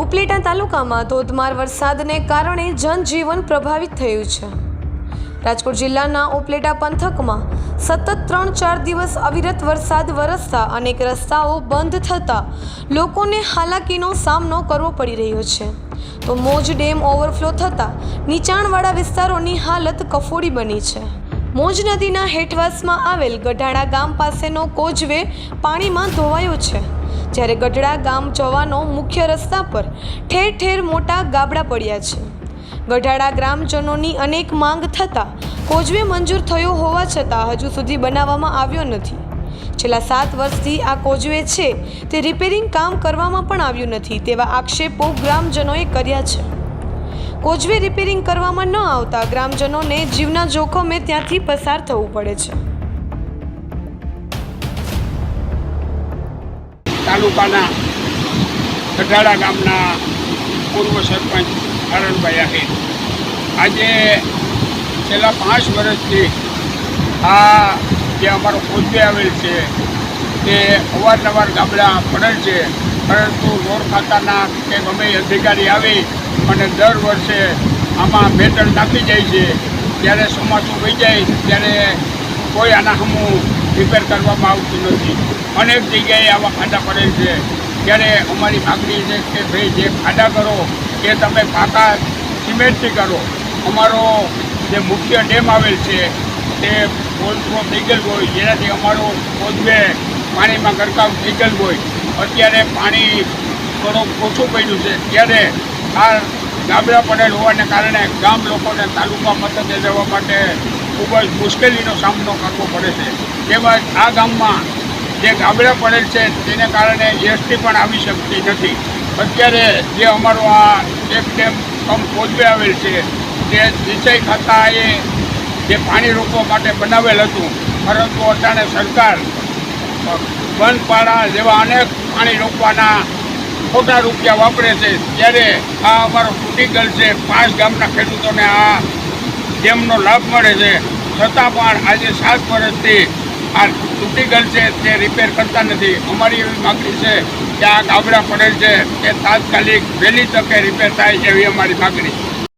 ઉપલેટા તાલુકામાં ધોધમાર વરસાદને કારણે જનજીવન પ્રભાવિત થયું છે. રાજકોટ જિલ્લાના ઉપલેટા પંથકમાં સતત ત્રણ ચાર દિવસ અવિરત વરસાદ વરસતા અનેક રસ્તાઓ બંધ થતાં લોકોને હાલાકીનો સામનો કરવો પડી રહ્યો છે. તો મોજ ડેમ ઓવરફ્લો થતાં નીચાણવાળા વિસ્તારોની હાલત કફોડી બની છે. મોજ નદીના હેઠવાસમાં આવેલ ગઢાડા ગામ પાસેનો કોજવે પાણીમાં ધોવાયો છે. જ્યારે ગઢડા ગામ જવાનો મુખ્ય રસ્તા પર ઠેર ઠેર મોટા ગાબડા પડ્યા છે. ગઢાડા ગ્રામજનોની અનેક માંગ થતાં કોજવે મંજૂર થયો હોવા છતાં હજુ સુધી બનાવવામાં આવ્યો નથી. છેલ્લા સાત વર્ષથી આ કોજવે છે તે રિપેરિંગ કામ કરવામાં પણ આવ્યું નથી તેવા આક્ષેપો ગ્રામજનોએ કર્યા છે. કોજવે રિપેરિંગ કરવામાં ન આવતા ગ્રામજનોને જીવના જોખમે ત્યાંથી પસાર થવું પડે છે. તાલુકાના ગઢાડા ગામના પૂર્વ સરપંચ હરણભાઈ આહિર. આજે છેલ્લા પાંચ વર્ષથી આ જે અમારો કોચવે આવેલ છે તે અવારનવાર ગામડા પડેલ છે, પરંતુ રોડ ખાતાના કે ગમે અધિકારી આવી અને દર વર્ષે આમાં મેટલ નાખી જાય છે. જ્યારે ચોમાસું વહી જાય, ત્યારે કોઈ આના હમું રિપેર કરવામાં આવતું નથી. અનેક જગ્યાએ આવા ખાડા પડેલ છે. ત્યારે અમારી માગણી છે કે ભાઈ, જે ખાડા કરો એ તમે પાકા સિમેન્ટથી કરો, અમારો જે મુખ્ય ડેમ આવેલ છે, તે ઓવરફ્લો થઈ ગયેલ હોય, જેનાથી અમારો કોચવે પાણીમાં ગરકાવ થઈ ગયેલ હોય. અત્યારે પાણી થોડુંક ઓછું પડ્યું છે. ત્યારે આ ગાબડા પડેલ હોવાને કારણે ગામ લોકોને તાલુકા મથકે જવા માટે ખૂબ જ મુશ્કેલીનો સામનો કરવો પડે છે. તેમજ આ ગામમાં જે ગાબડા પડેલ છે તેને કારણે એસટી પણ આવી શકતી નથી. અત્યારે જે અમારો આ એક ડેમ કમ કોચવે આવેલ છે, તે સિંચાઈ ખાતાએ જે પાણી રોકવા માટે બનાવેલ હતું, પરંતુ અટાણે સરકાર બંધપાડા જેવા અનેક પાણી રોકવાના ખોટા રૂપિયા વાપરે છે. ત્યારે આ અમારો ક્રિટિકલ છે, પાંચ ગામના ખેડૂતોને આ ડેમનો લાભ મળે છે. છતાં પણ આજે સાત વર્ષથી આ તૂટી ગયેલ છે, તે રિપેર કરતા નથી. અમારી એવી માગણી છે કે આ ગાબડા પડેલ છે, તે તાત્કાલિક વહેલી તકે રિપેર થાય એવી અમારી માગણી છે.